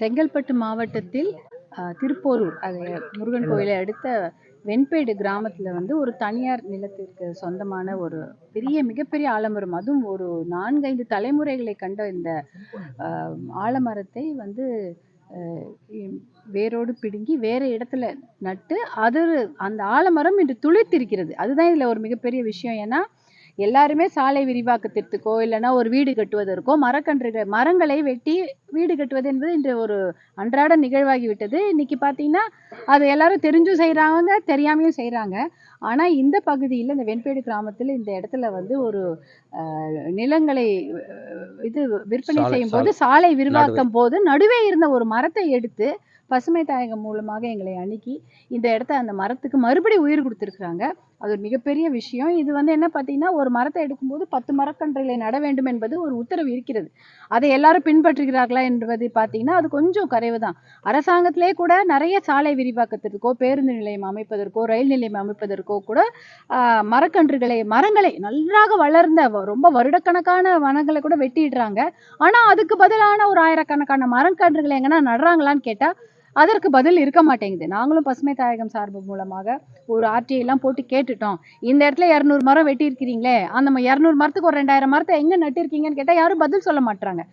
செங்கல்பட்டு மாவட்டத்தில் திருப்போரூர் அது முருகன் கோயிலை அடுத்த வெண்பேடு கிராமத்தில் வந்து ஒரு தனியார் நிலத்திற்கு சொந்தமான ஒரு பெரிய மிகப்பெரிய ஆலமரம். அதுவும் ஒரு நான்கைந்து தலைமுறைகளை கண்ட இந்த ஆலமரத்தை வந்து வேரோடு பிடுங்கி வேறு இடத்துல நட்டு அது அந்த ஆலமரம் இன்று துளிர்த்திருக்கிறது. அதுதான் இதில் ஒரு மிகப்பெரிய விஷயம். ஏன்னா எல்லாருமே சாலை விரிவாக்கத்திற்கோ இல்லைன்னா ஒரு வீடு கட்டுவதற்கோ மரக்கன்றுகள் மரங்களை வெட்டி வீடு கட்டுவது என்பது இன்று ஒரு அன்றாட நிகழ்வாகி விட்டது இன்னைக்கு பார்த்தீங்கன்னா அது எல்லாரும் தெரிஞ்சும் செய்கிறாங்க தெரியாமையும் செய்கிறாங்க ஆனால் இந்த பகுதியில் இந்த வெண்பேடு கிராமத்தில் இந்த இடத்துல வந்து ஒரு நிலங்களை இது விற்பனை செய்யும் போது சாலை விரிவாக்கம் போது நடுவே இருந்த ஒரு மரத்தை எடுத்து பசுமை தாயகம் மூலமாக எங்களை அணுகி இந்த இடத்த அந்த மரத்துக்கு மறுபடி உயிர் கொடுத்துருக்குறாங்க. அது ஒரு மிகப்பெரிய விஷயம். இது வந்து என்ன பார்த்தீங்கன்னா ஒரு மரத்தை எடுக்கும்போது பத்து மரக்கன்றுகளை நட வேண்டும் என்பது ஒரு உத்தரவு இருக்கிறது. அதை எல்லாரும் பின்பற்றுகிறார்களா என்பது பார்த்தீங்கன்னா அது கொஞ்சம் குறைவு தான் அரசாங்கத்திலே கூட நிறைய சாலை விரிவாக்கத்திற்கோ பேருந்து நிலையம் அமைப்பதற்கோ ரயில் நிலையம் அமைப்பதற்கோ கூட மரக்கன்றுகளை மரங்களை நன்றாக வளர்ந்த ரொம்ப வருடக்கணக்கான வனங்களை கூட வெட்டிடுறாங்க. ஆனால் அதுக்கு பதிலான ஒரு ஆயிரக்கணக்கான மரக்கன்றுகளை எங்கன்னா நடுறாங்களான்னு கேட்டால் அதற்கு பதில் இருக்க மாட்டேங்குது. நாங்களும் பசுமை தாயகம் சார்பு மூலமாக ஒரு ஆர்டிஐலாம் போட்டு கேட்டுட்டோம். இந்த இடத்துல இரநூறு மரம் வெட்டியிருக்கிறீங்களே அந்த இரநூறு மரத்துக்கு ஒரு ரெண்டாயிரம் மரத்தை எங்கே நட்டிருக்கீங்கன்னு கேட்டால் யாரும் பதில் சொல்ல மாட்றாங்க.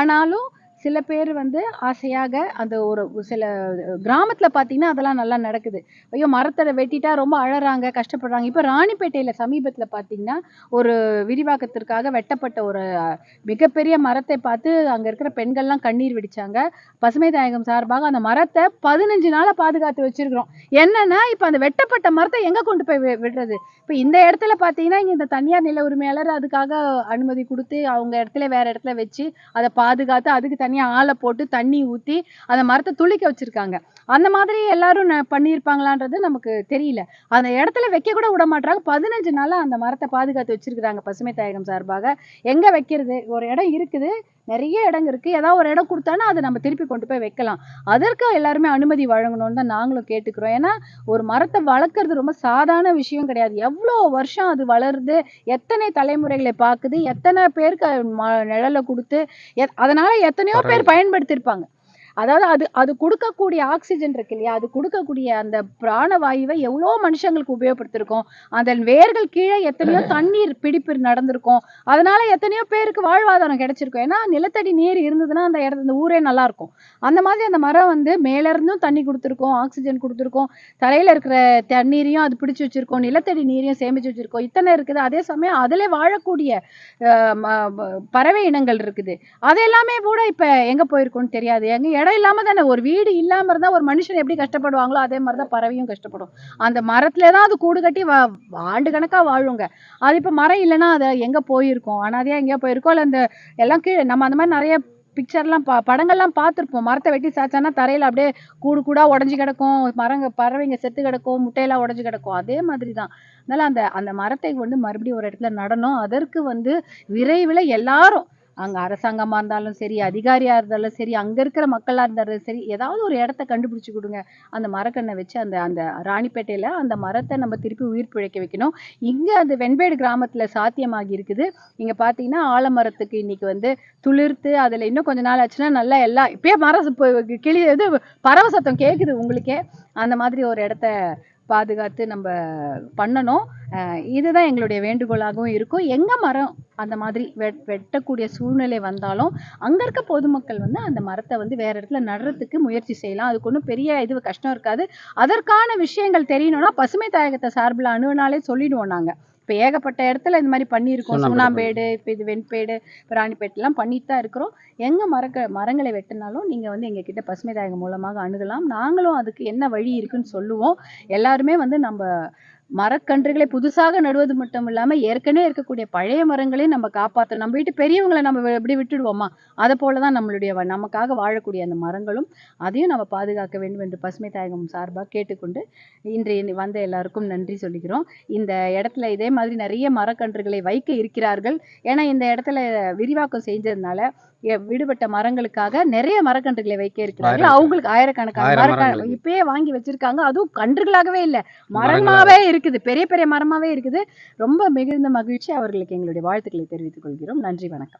ஆனாலும் சில பேர் வந்து ஆசையாக அந்த ஒரு சில கிராமத்தில் பார்த்தீங்கன்னா அதெல்லாம் நல்லா நடக்குது. ஐயோ மரத்தை வெட்டிட்டா ரொம்ப அழறாங்க கஷ்டப்படுறாங்க. இப்போ ராணிப்பேட்டையில் சமீபத்தில் பார்த்தீங்கன்னா ஒரு விரிவாக்கத்திற்காக வெட்டப்பட்ட ஒரு மிகப்பெரிய மரத்தை பார்த்து அங்கே இருக்கிற பெண்கள்லாம் கண்ணீர் வெடித்தாங்க பசுமை தாயகம் சார்பாக அந்த மரத்தை பதினஞ்சு நாளாக பாதுகாத்து வச்சிருக்கிறோம். என்னன்னா இப்போ அந்த வெட்டப்பட்ட மரத்தை எங்கே கொண்டு போய் விடுறது? இப்போ இந்த இடத்துல பார்த்தீங்கன்னா இங்கே இந்த தனியார் நில உரிமையாளர் அதுக்காக அனுமதி கொடுத்து அவங்க இடத்துல வேற இடத்துல வச்சு அதை பாதுகாத்து அதுக்கு தனியாக ஆளை போட்டு தண்ணி ஊற்றி அந்த மரத்தை துளிக்க வச்சிருக்காங்க. அந்த மாதிரி எல்லாரும் பண்ணியிருப்பாங்களான்றது நமக்கு தெரியல. அந்த இடத்துல வைக்க கூட விட மாட்டாங்க பதினஞ்சு நாளாக அந்த மரத்தை பாதுகாத்து வச்சிருக்கிறாங்க பசுமை தாயகம் சார்பாக. எங்கே வைக்கிறது? ஒரு இடம் இருக்குது. நிறைய இடம் இருக்கு. ஏதாவது ஒரு இடம் கொடுத்தானா அதை நம்ம திருப்பி கொண்டு போய் வைக்கலாம். அதற்கு எல்லாருமே அனுமதி வழங்கணும்னு தான் நாங்களும் கேட்டுக்கிறோம். ஏன்னா ஒரு மரத்தை வளர்க்குறது ரொம்ப சாதாரண விஷயம் கிடையாது. எவ்வளோ வருஷம் அது வளருது? எத்தனை தலைமுறைகளை பார்க்குது எத்தனை பேருக்கு ம- நிழலை கொடுத்து? எத்- அதனால எத்தனையோ பேர் பயன்படுத்திருப்பாங்க. அதாவது அது அது கொடுக்கக்கூடிய ஆக்சிஜன் இருக்கு இல்லையா? அது கொடுக்கக்கூடிய அந்த பிராணவாயுவை எவ்வளோ மனுஷங்களுக்கு உபயோகப்படுத்திருக்கோம். அதன் வேர்கள் கீழே எத்தனையோ தண்ணீர் பிடிப்பு நடந்திருக்கும். அதனால எத்தனையோ பேருக்கு வாழ்வாதாரம் கிடைச்சிருக்கும். ஏன்னா நிலத்தடி நீர் இருந்ததுன்னா அந்த இடத்து அந்த ஊரே நல்லா இருக்கும் அந்த மாதிரி அந்த மரம் வந்து மேல இருந்தும் தண்ணி கொடுத்துருக்கோம் ஆக்சிஜன் கொடுத்துருக்கோம். தரையில இருக்கிற தண்ணீரையும் அது பிடிச்சு வச்சிருக்கோம் நிலத்தடி நீரையும் சேமிச்சு வச்சிருக்கோம். இத்தனை இருக்குது. அதே சமயம் அதில் வாழக்கூடிய பறவை இனங்கள் இருக்குது. அது எல்லாமே கூட இப்போ எங்கே போயிருக்கோன்னு தெரியாது. எங்க இடம் இல்லாமல் தானே ஒரு வீடு இல்லாமல் இருந்தால் ஒரு மனுஷன் எப்படி கஷ்டப்படுவாங்களோ அதே மாதிரி தான் பறவையும் கஷ்டப்படும். அந்த மரத்துல தான் அது கூடு கட்டி வா ஆண்டு கணக்காக வாழுங்க. அது இப்போ மரம் இல்லைன்னா அது எங்கே போயிருக்கோம்? அதே எங்கேயோ போயிருக்கோம். இல்லை அந்த எல்லாம் கீழே நம்ம அந்த மாதிரி நிறைய பிக்சர்லாம் பா படங்கள்லாம் பார்த்துருப்போம். மரத்தை வெட்டி சாச்சானா தரையில் அப்படியே கூடு கூடாக உடஞ்சி கிடக்கும். மரங்க பறவைங்க செத்து கிடக்கும் முட்டையெல்லாம் உடஞ்சி கிடக்கும். அதே மாதிரி தான். அதனால அந்த அந்த மரத்தை வந்து மறுபடியும் ஒரு இடத்துல நடணும். அதற்கு வந்து விரைவில் எல்லாரும் அங்கே அரசாங்கமாக இருந்தாலும் சரி அதிகாரியாக இருந்தாலும் சரி அங்கே இருக்கிற மக்களாக இருந்தாலும் சரி ஏதாவது ஒரு இடத்த கண்டுபிடிச்சி கொடுங்க. அந்த மரக்கண்ணை வச்சு அந்த அந்த ராணிப்பேட்டையில் அந்த மரத்தை நம்ம திருப்பி உயிர் பிழைக்க வைக்கணும். இங்கே அந்த வெண்பேடு கிராமத்தில் சாத்தியமாகி இருக்குது. இங்கே பார்த்தீங்கன்னா ஆலமரத்துக்கு இன்றைக்கி வந்து துளிர்த்து அதில் இன்னும் கொஞ்ச நாள் ஆச்சுன்னா நல்லா எல்லாம் இப்பயே மரம் இப்போ கிளி இது பறவை சத்தம் கேட்குது உங்களுக்கே. அந்த மாதிரி ஒரு இடத்த பாதுகாத்து நம்ம பண்ணணும். இதுதான் எங்களுடைய வேண்டுகோளாகவும் இருக்கும். எங்கே மரம் அந்த மாதிரி வெட் வெட்டக்கூடிய சூழ்நிலை வந்தாலும் அங்க இருக்க பொதுமக்கள் வந்து அந்த மரத்தை வந்து வேற இடத்துல நடுறதுக்கு முயற்சி செய்யலாம். அதுக்கு ஒன்றும் பெரிய இது கஷ்டம் இருக்காது. அதற்கான விஷயங்கள் தெரியணும்னா பசுமை தாயகத்தை சார்பில் அணுவினாலே சொல்லிடுவோம் நாங்க. இப்போ ஏகப்பட்ட இடத்துல இந்த மாதிரி பண்ணியிருக்கோம். சுண்ணாம்பு சுண்ணாம்பேடு இப்போ இது வெண்பேடு இப்போ ராணிப்பேட்டெல்லாம் பண்ணிட்டு தான் இருக்கிறோம். எங்க மரக்க மரங்களை வெட்டினாலும் நீங்க வந்து எங்ககிட்ட பசுமை தாயகம் மூலமாக அணுகலாம். நாங்களும் அதுக்கு என்ன வழி இருக்குன்னு சொல்லுவோம். எல்லாருமே வந்து நம்ம மரக்கன்றுகளை புதுசாக நடுவது மட்டும் இல்லாமல் ஏற்கனவே இருக்கக்கூடிய பழைய மரங்களையும் நம்ம காப்பாற்றணும் நம்ம வீட்டு பெரியவங்களை நம்ம இப்படி விட்டுடுவோமா? அதை போல தான் நம்மளுடைய நமக்காக வாழக்கூடிய அந்த மரங்களும் அதையும் நம்ம பாதுகாக்க வேண்டும் என்று பசுமை தாயகம் சார்பாக கேட்டுக்கொண்டு இன்றைய வந்த எல்லாருக்கும் நன்றி சொல்லிக்கிறோம். இந்த இடத்துல இதே மாதிரி நிறைய மரக்கன்றுகளை வைக்க இருக்கிறார்கள். ஏன்னா இந்த இடத்துல விரிவாக்கம் செஞ்சதுனால விடுபட்ட மரங்களுக்காக நிறைய மரக்கன்றுகளை வைக்க இருக்கிறார்கள். அவங்களுக்கு ஆயிரக்கணக்கான ஆயிரம் மரக்க மரங்கள். இப்பயே வாங்கி வச்சிருக்காங்க. அதுவும் கன்றுகளாகவே இல்ல. மரமாவே இருக்குது. பெரிய பெரிய மரமாவே இருக்குது. ரொம்ப மிகுந்த மகிழ்ச்சி அவர்களுக்கு எங்களுடைய வாழ்த்துக்களை தெரிவித்துக் கொள்கிறோம். நன்றி வணக்கம்.